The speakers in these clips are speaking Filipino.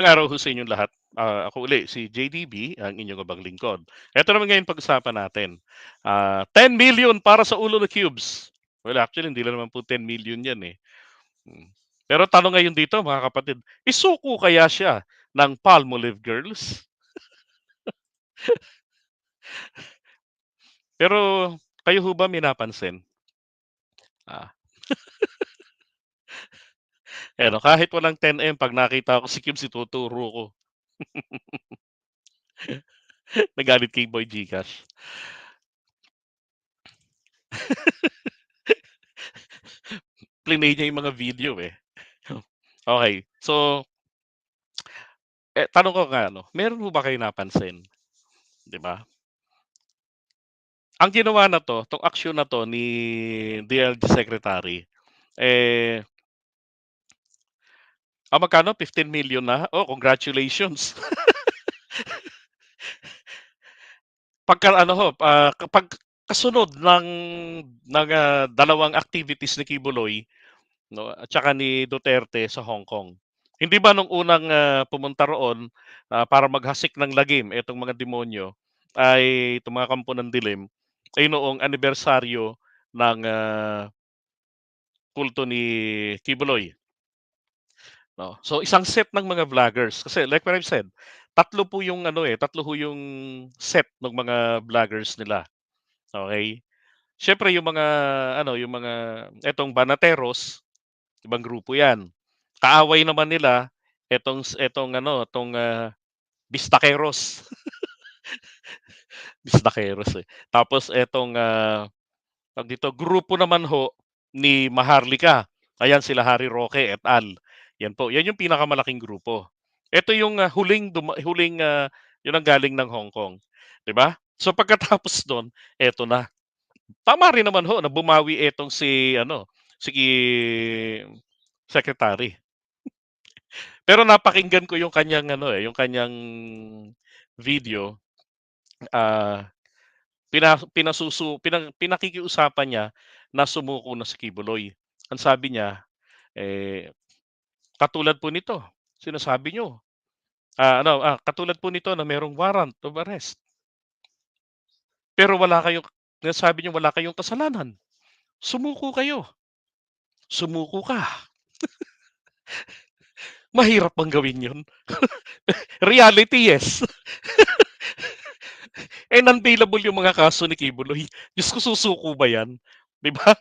Magandang araw ho sa inyong lahat. Ah, ako uli si JDB, ang inyong abang lingkod. Eto naman ngayon pag-usapan natin. Ah, 10 million para sa ulo ng Cubes. Well, actually hindi lang naman po 10 million 'yan, eh. Hmm. Pero tanong ngayon dito mga kapatid, isuko kaya siya ng Palmolive Girls? Pero kayo ho ba may napansin? Ah. Eh, 'no, kahit walang 10M 'pag nakita ko si Cubes ituturo ko. Nagalit kay Boy GCash. Plinay niya yung mga video, eh. Okey, so eh, tanong ko nga 'no, meron ho ba kayong napansin, 'di ba? Ang ginawa na 'to, 'tong aksyon na 'to ni DLG Secretary, eh Ah, magkano 15 million na? Oh, congratulations. Pagka ano ho, ah, kapag kasunod ng ng, ah, dalawang activities ni Kibuloy 'no, at saka ni Duterte sa Hong Kong. Hindi ba nung unang, ah, pumunta roon, ah, para maghasik ng lagim itong mga demonyo, ay itong mga kampo ng dilim, ay noong anibersaryo ng, ah kulto ni Kibuloy. 'No, so isang set ng mga vloggers, kasi like what I've said, tatlo po yung ano, eh, tatlo ho yung set nung mga vloggers nila, okey? Siyempre yung mga ano, yung mga etong Banateros, ibang grupo 'yan. Kaaway naman nila etong etong ano, 'tong, ah, Bistakeros. Bistakeros, eh. Tapos etong, tawag dito, grupo naman ho ni Maharlika, ayan sila Harry Roque et al. 'Yan po, 'yan yung pinakamalaking grupo. Eto yung, ah, huling huling, ah, yung nanggaling ng Hong Kong, 'di ba? So pagkatapos nun, eto na. Tama rin naman ho na bumawi etong si ano, si Secretary. Pero napakinggan ko yung kanyang ano, eh, yung kanyang video. Ah, pina pinasusu pina pinakikiusapan niya na sumuko na si Kibuloy. Ang sabi niya, eh, katulad po nito, sinasabi niyo, ah, ano, ah, katulad po nito na merong warrant of arrest. Pero wala kayong sinasabi niyo wala kayong kasalanan. Sumuko kayo. Sumuko ka. Mahirap bang gawin yun? Reality, yes. Eh, non-bailable yung mga kaso ni Kibuloy. Diyos ko, susuko ba 'yan, 'di ba?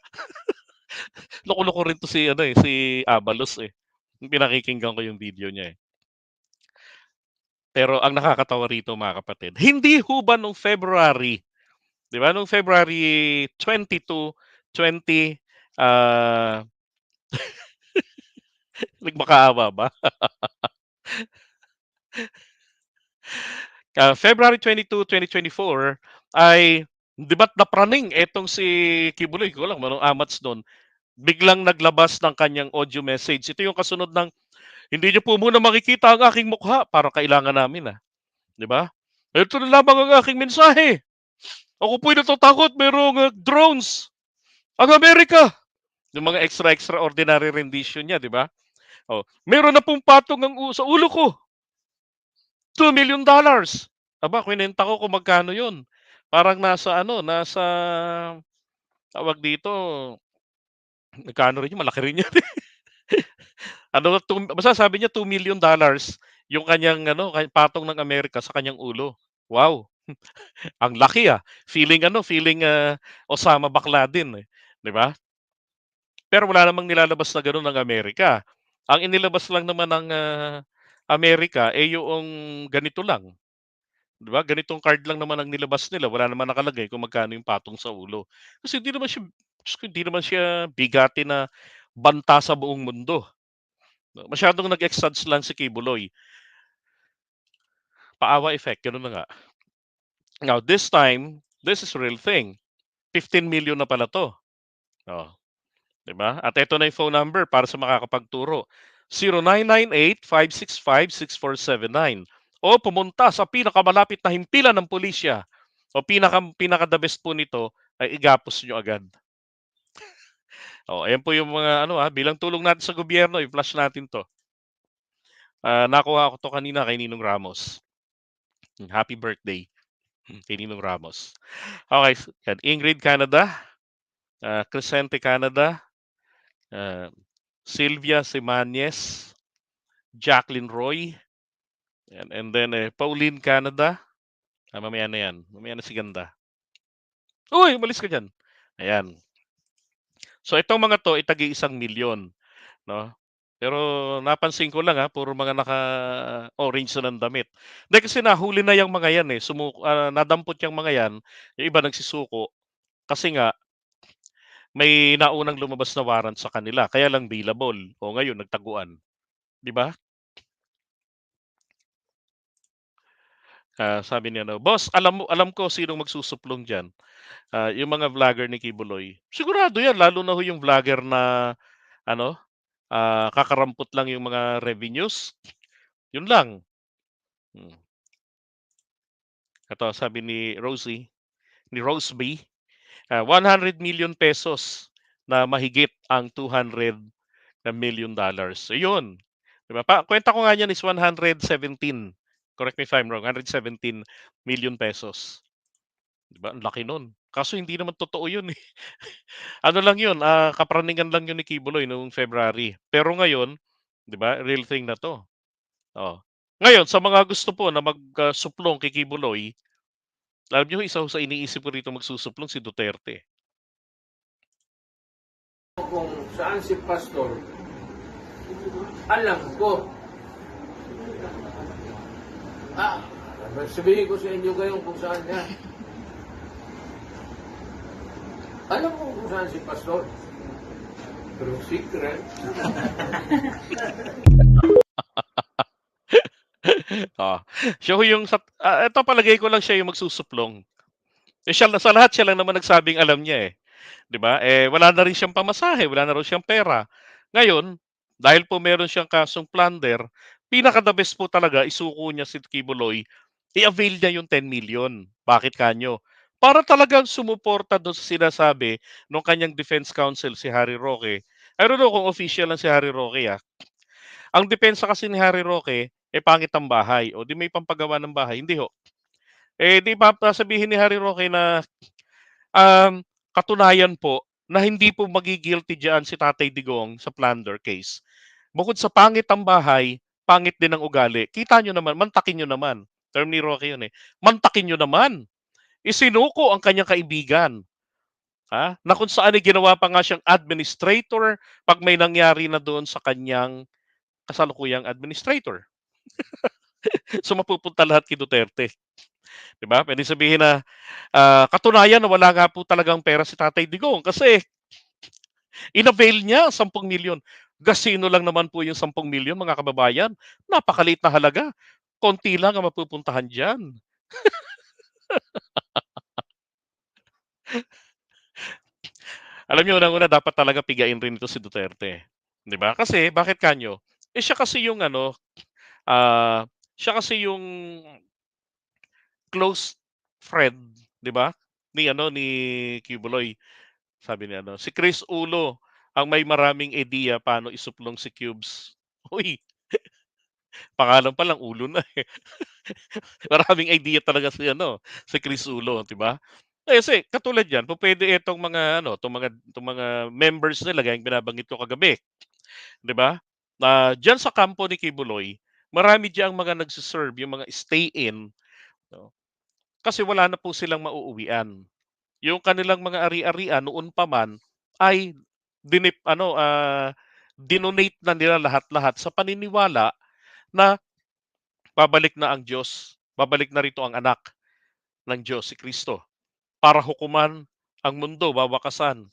Loko-loko rin 'to si ano, eh, si Abalos, eh. Pinakikinggan ko yung video niya, eh. Pero ang nakakatawa rito mga kapatid, hindi ho ba nung February, 'di ba, nung February 22, 20, ah nagmakaawa ba? Ah, February 22, 2024 ay 'di ba't napraning etong si Kibuloy, ko alam anong amats dun. Biglang naglabas ng kanyang audio message. Ito yung kasunod ng, "Hindi niyo po muna makikita ang aking mukha." Parang kailangan namin, ah, 'di ba? "Ito na lamang ang aking mensahe. Ako po'y natatakot merong, ah, drones ang Amerika." Yung mga extra extraordinary rendition niya, 'di ba? Oh, "Meron na pong patong ang sa ulo ko." $2,000,000. Aba, kinwenta ko kung magkano yun. Parang nasa ano, nasa tawag dito, magkano rin yun, malaki rin yun, eh. Ano, tum basta sabi niya $2,000,000 yung kanyang ano, patong ng Amerika sa kanyang ulo. Wow! Ang laki, ah. Feeling ano, feeling, ah, Osama Bin Laden, eh, 'di ba? Pero wala namang nilalabas na gano'n ang Amerika. Ang inilabas lang naman ng, ah, Amerika, eh, yoong ganito lang, 'di ba? Ganitong card lang naman ang nilabas nila, wala naman nakalagay kung magkano yung patong sa ulo. Kasi hindi naman siya hindi naman siya bigatin na banta sa buong mundo. Masyadong nag-exage lang si Kibuloy. Paawa effect, gano'n na nga. Now this time, this is real thing. 15,000,000 na pala 'to. Oh, 'di ba? At eto na yung phone number para sa makakapagturo, 0998-565-6479 o pumunta sa pinakamalapit na himpilan ng pulisya o pinaka pinaka-the best po nito ay igapos niyo agad. Oh, ayan po yung mga ano, ah, bilang tulong natin sa gobyerno i-flash natin 'to. Ah, nakuha ko 'to kanina kay Ninong Ramos. Hmm, happy birthday, hmm, kay Ninong Ramos. Okey, s yan Ingrid Canada, ah, Crescente Canada, ah, Sylvia Simanes, Jacqueline Roy, yan and then, eh, Pauline Canada, ah, mamaya na yan, mamaya na si ganda. Uy, umalis ka diyan, ayan. So itong mga 'to, eh, tagi-isang milyon 'no. Pero napansin ko lang, ah, puro mga naka-orange na ng damit. Hindi kasi nahuli na yang mga yan, eh, sumu ah, nadampot yang mga yan, yung iba nagsisuko, kasi nga may naunang lumabas na warrant sa kanila kaya lang bailable, o ngayon nagtaguan, 'di ba? Ah, sabi ni ano, "Boss alam mo alam ko sinong magsusuplong diyan, ah, yung mga vlogger ni Kibuloy." Sigurado yan lalo na ho yung vlogger na ano, ah, kakarampot lang yung mga revenues, yun lang. Hmm. Eto sabi ni Rosie, ni Rose B, ah, ₱100,000,000 na mahigit ang $200,000,000 ayun, 'di ba? Pa kuwenta ko nga niyan is 117, correct me if I'm wrong, ₱117,000,000. 'Di ba ang laki nun, kaso hindi naman totoo yun, eh. Ano lang yun, ah, kapraningan lang yun ni Kibuloy noong February, pero ngayon, 'di ba, real thing na 'to. Oh, ngayon sa mga gusto po na mag, ah, suplong kay Kibuloy, alam niyo isa sa iniisip ko rito magsusuplong si Duterte. Kung saan si pastor, alam ko. Ah, sabihin ko sa inyo ngayon kung saan niya. Alam ko kung saan si pastor. Pero secret. Oo, siya ho yung sap ah, eto palagay ko lang siya yung magsusuplong. Eh, siya sa lahat siya lang naman nagsabing alam niya, eh, 'di ba? Eh, wala na rin siyang pamasahe, wala na raw siyang pera. Ngayon, dahil po meron siyang kasong plunder, pinaka-the best po talaga isuko niya si Kibuloy, i-avail niya yung 10,000,000. Bakit kanyo? Para talagang sumuporta dun sa sinasabi nung kanyang defense counsel si Harry Roque. I don't know kung official lang si Harry Roque, ah. Ang depensa kasi ni Harry Roque, eh, pangit ang bahay, o 'di may pampagawa ng bahay, hindi ho. Eh, 'di ba sasabihin ni Harry Roque na, um, katunayan po na hindi po magi-guilty diyan si Tatay Digong sa plunder case. Bukod sa pangit ang bahay, pangit din ang ugali. Kita niyo naman, mantakin niyo naman. Term ni Roque yun, eh. Mantakin niyo naman. Isinuko ang kanyang kaibigan, ha, na kung saan ay ginawa pa nga siyang administrator 'pag may nangyari na doon sa kanyang kasalukuyang administrator. So, mapupunta lahat kay Duterte, 'di ba? Puwedeng sabihin na, ah, katunayan na wala nga po talagang pera si Tatay Digong kasi in-avail niya ang 10,000,000. Gasino lang naman po yung 10,000,000 mga kababayan, napakaliit na halaga. Konti lang ang mapupuntahan diyan. Alam niyo unang-una dapat talaga pigain rin ito si Duterte, 'di ba? Kasi bakit kanyo? Eh, siya kasi yung ano, ah, siya kasi yung close friend, 'di ba, ni ano, ni Kibuloy. Sabi ni ano, si Chris Ulo ang may maraming ideya paano isuplong si Cubes. Uy, pangalan pa lang ulo na, eh. Maraming idea talaga si ano, si Chris Ulo, 'di ba? Kasi katulad niyan, pupuwede itong mga ano, 'tong mga 'tong mga members nila gaya ng binabanggit ko kagabi, 'di ba, na diyan sa kampo ni Kibuloy, marami diyang mga nagse-serve, yung mga stay-in, 'no. Kasi wala na po silang mauuwian. Yung kanilang mga ari-arian noon pa man ay dinip ano, ah, dinonate na nila lahat-lahat sa paniniwala na babalik na ang Diyos, babalik na rito ang anak ng Diyos, si Kristo, para hukuman ang mundo, wawakasan.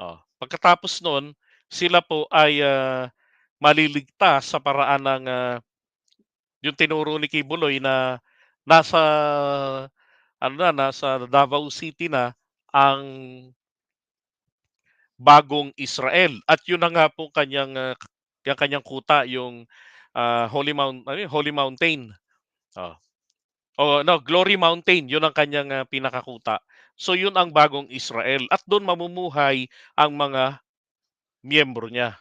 Oh, pagkatapos nun, sila po ay, ah, maliligtas sa paraan ng, ah, yung tinuro ni Kibuloy na nasa ano na, nasa Davao City na ang bagong Israel at yun na nga po kanyang, ah, yung kanyang kuta yung, ah, Holy Mount ano yun, Holy Mountain. Oh. Oo, no, Glory Mountain, yun ang kanyang, ah, pinakakuta. So, yun ang bagong Israel at dun mamumuhay ang mga miyembro niya.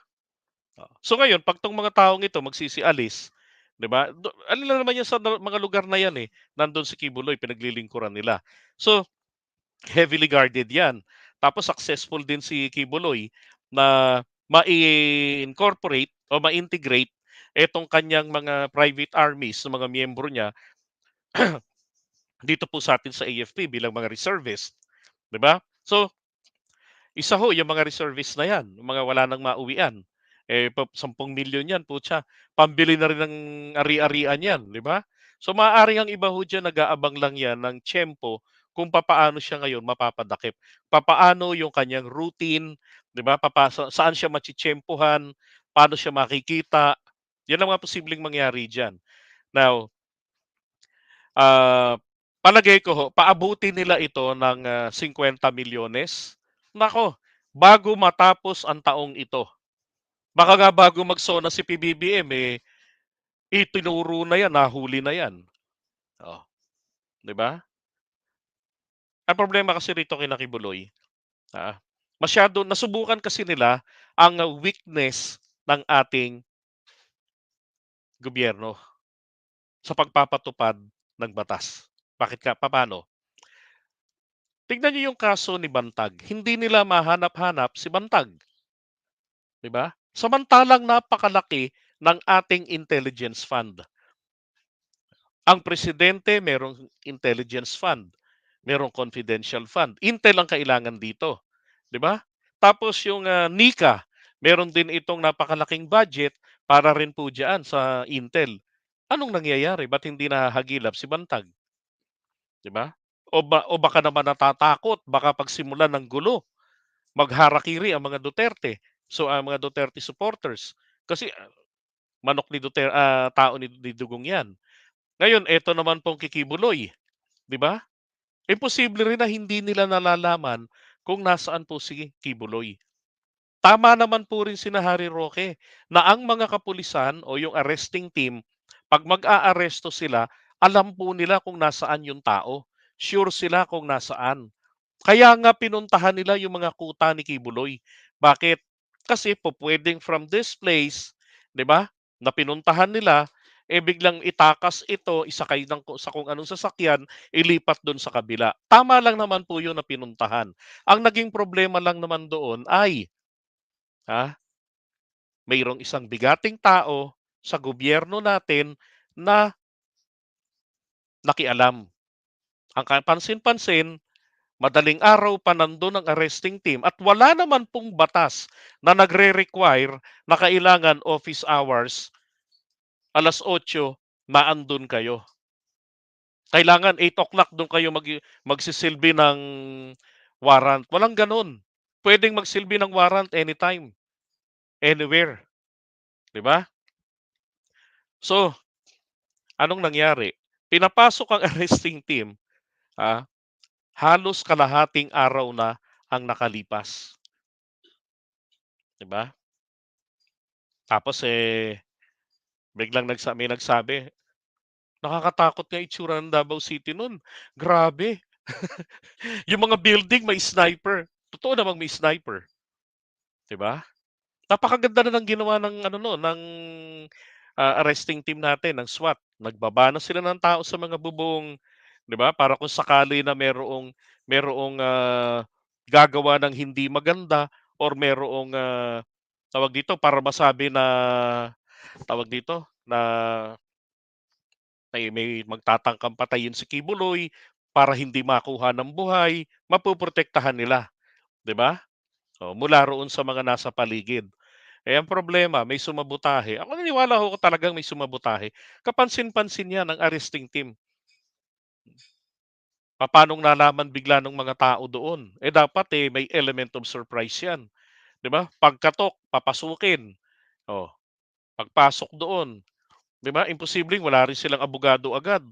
Oh, so ngayon 'pag 'tong mga taong ito magsisialis, 'Di ba? Ano lang naman 'yan sa mga lugar na 'yan, eh, nandun si Kibuloy pinaglilingkuran nila. So, heavily guarded 'yan. Tapos successful din si Kibuloy na mai-incorporate o ma-integrate itong kanyang mga private armies na mga miyembro niya dito po sa'tin sa AFP bilang mga reservist, 'di ba? So, isa ho yung mga reservist na 'yan, mga wala ng mauwian. Eh, pa 10,000,000 'yan putya, pambili na rin ng ari-arian 'yan, 'di ba? So, maaaring ang iba ho diyan nag-aabang lang 'yan ng tiyempo kung papaano siya ngayon mapapadakip. Papaano yung kanyang routine, 'di ba? Papasa saan siya matitiyempuhan, paano siya makikita. 'Yan ang mga posibleng mangyari diyan. Now ah, palagay ko ho, paabutin nila ito ng, ah, 50,000,000. Naku, bago matapos ang taong ito. Baka nga bago mag-SONA si PBBM, eh, itinuro na 'yan, nahuli na 'yan. Oh, 'di ba? Ang problema kasi rito kina Kibuloy, ah, masyado nasubukan kasi nila ang weakness ng ating gobyerno sa pagpapatupad ng batas. Bakit ka papaano? Tignan niyo yung kaso ni Bantag, hindi nila mahanap-hanap si Bantag. 'Di ba? Samantalang napakalaki ng ating intelligence fund. Ang presidente merong intelligence fund, merong confidential fund. Intel ang kailangan dito, 'di ba? Tapos yung, ah, NICA, meron din itong napakalaking budget para rin po diyan sa Intel. Anong nangyayari, ba't hindi nahahagilap si Bantag? 'Di ba? O ba o baka naman natatakot, baka pagsimulan ng gulo, magharakiri ang mga Duterte. So, ang mga Duterte supporters, kasi, ah, manok ni Duter ah, tao ni ni Dugong 'yan. Ngayon eto naman pong kay Kibuloy, 'di ba? Imposible rin na hindi nila nalalaman kung nasaan po si Kibuloy. Tama naman po rin sina Harry Roque na ang mga kapulisan o yung arresting team, 'pag mag-aaresto sila, alam po nila kung nasaan yung tao. Sure sila kung nasaan. Kaya nga pinuntahan nila yung mga kuta ni Kibuloy. Bakit? Kasi pupuwedeng from this place, 'di ba, na pinuntahan nila, eh, biglang itakas ito, isakay ng sa kung anong sasakyan, ilipat dun sa kabila. Tama lang naman po yun na pinuntahan. Ang naging problema lang naman doon ay, ah, mayroong isang bigating tao sa gobyerno natin na nakialam. Ang kapansin-pansin, madaling araw pa nandun ang arresting team at wala naman pong batas na nagre-require na kailangan office hours, 8:00 naandun kayo. Kailangan 8:00 dun kayo mag magsisilbi ng warrant, walang gano'n. Puwedeng magsilbi ng warrant anytime, anywhere, 'di ba? So, anong nangyari? Pinapasok ang arresting team, ah, halos kalahating araw na ang nakalipas. 'Di ba? Tapos, eh, biglang nagsa may nagsabi, "Nakakatakot nga itsura ng Davao City nun, grabe." Yung mga building may sniper, totoo namang may sniper. 'Di ba? Napakaganda na ng ginawa ng ano nun, ng, ah, arresting team natin, ng SWAT. Nagbaba na sila ng tao sa mga bubong, 'di ba, para kung sakali na merong merong, ah, gagawa ng hindi maganda or merong, ah, tawag dito, para masabi na, tawag dito, na may may magtatangkang patayin si Kibuloy para hindi makuha ng buhay, mapoprotektahan nila, 'di ba? Oh, mula roon sa mga nasa paligid. Eh, ang problema may sumabotahe. Ako naniniwala ako talagang may sumabotahe. Kapansin-pansin 'yan ng arresting team. Papaanong nalaman bigla ng mga tao doon? Eh, dapat, eh, may element of surprise 'yan, 'di ba? Pagkatok, papasukin. Oh, pagpasok doon, 'di ba, imposibleng wala rin silang abogado agad.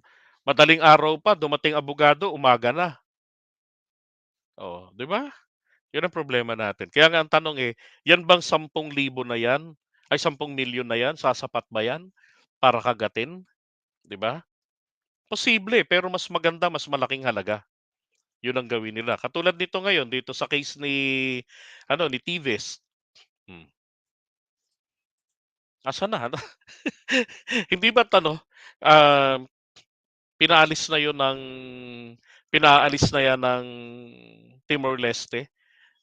Madaling araw pa dumating abogado, umaga na. Oh, 'di ba? 'Yun ang problema natin. Kaya nga ang tanong, eh, 'yan bang 10,000 na 'yan, ay 10,000,000 na 'yan, sasapat ba 'yan para kagatin, 'di ba? Posible, pero mas maganda, mas malaking halaga. 'Yun ang gawin nila. Katulad nito ngayon, dito sa case ni ano, ni Tives. Hmm. Asan na ano? Hindi ba't ano, um, pinaalis na 'yun ng pinaalis na 'yan ng Timor-Leste?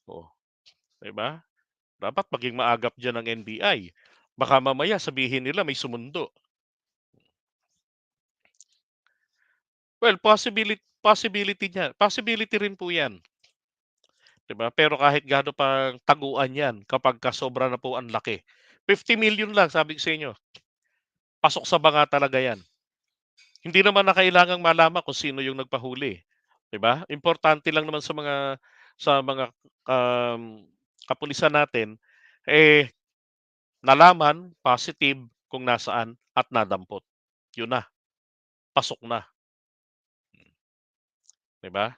Oh, 'di ba? Dapat maging maagap diyan ang NBI. Baka mamaya sabihin nila may sumundo. Well, possibili possibility niya possibility rin po 'yan. 'Di ba? Pero kahit gaano pang taguan 'yan kapagka sobra na po ang laki. 50,000,000 lang sabi ko sa inyo. Pasok sa banga talaga 'yan. Hindi naman na kailangang malaman kung sino yung nagpahuli, 'di ba? Importante lang naman sa mga sa mga, um, kapulisan natin, eh, nalaman, positive kung nasaan at nadampot. 'Yun na. Pasok na. 'Di ba?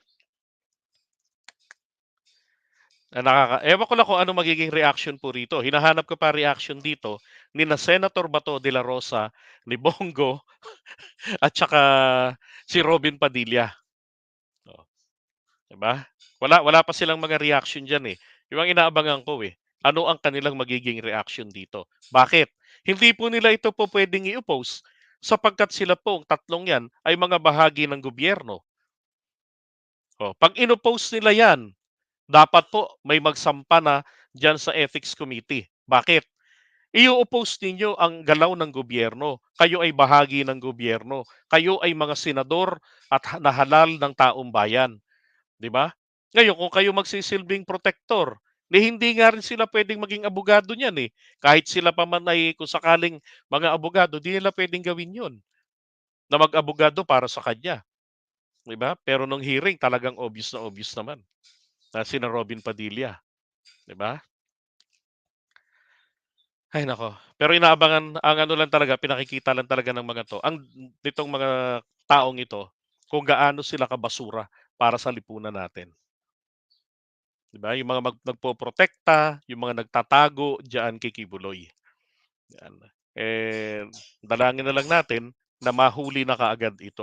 Na nakaka ewan ko lang kung ano magiging reaksyon po rito. Hinahanap ko pa reaksyon dito nina Senator Bato de la Rosa, ni Bongo, at saka si Robin Padilla. Oh, 'di ba? Wala wala pa silang mga reaksyon diyan, eh. 'Yung ang inaabangan ko, eh, ano ang kanilang magiging reaksyon dito. Bakit? Hindi po nila ito po puwedeng i-oppose sapagkat sila pong tatlong 'yan ay mga bahagi ng gobyerno. Oh, 'pag inoppose nila 'yan, dapat po may magsampa na diyan sa Ethics Committee. Bakit? I-o-oppose ninyo ang galaw ng gobyerno. Kayo ay bahagi ng gobyerno. Kayo ay mga senador at ha nahalal ng taong bayan, 'di ba? Ngayon kung kayo magsisilbing protector, eh, hindi nga rin sila puwedeng maging abogado niyan, eh. Kahit sila pa man ay kung sakaling mga abogado, 'di nila puwedeng gawin 'yun. Na mag-abogado para sa kanya, 'di ba? Pero nung hearing talagang obvious na obvious naman, na sina Robin Padilla, 'di ba? Ay naku, pero inaabangan ang ano lang talaga, pinakikita lang talaga ng mga 'to, ang nitong mga taong ito, kung gaano sila kabasura para sa lipunan natin. 'Di ba? 'Yung mga mag nagpoprotekta, 'yung mga nagtatago diyan kay Kibuloy. 'Yan, eh, dalangin na lang natin na mahuli na kaagad ito.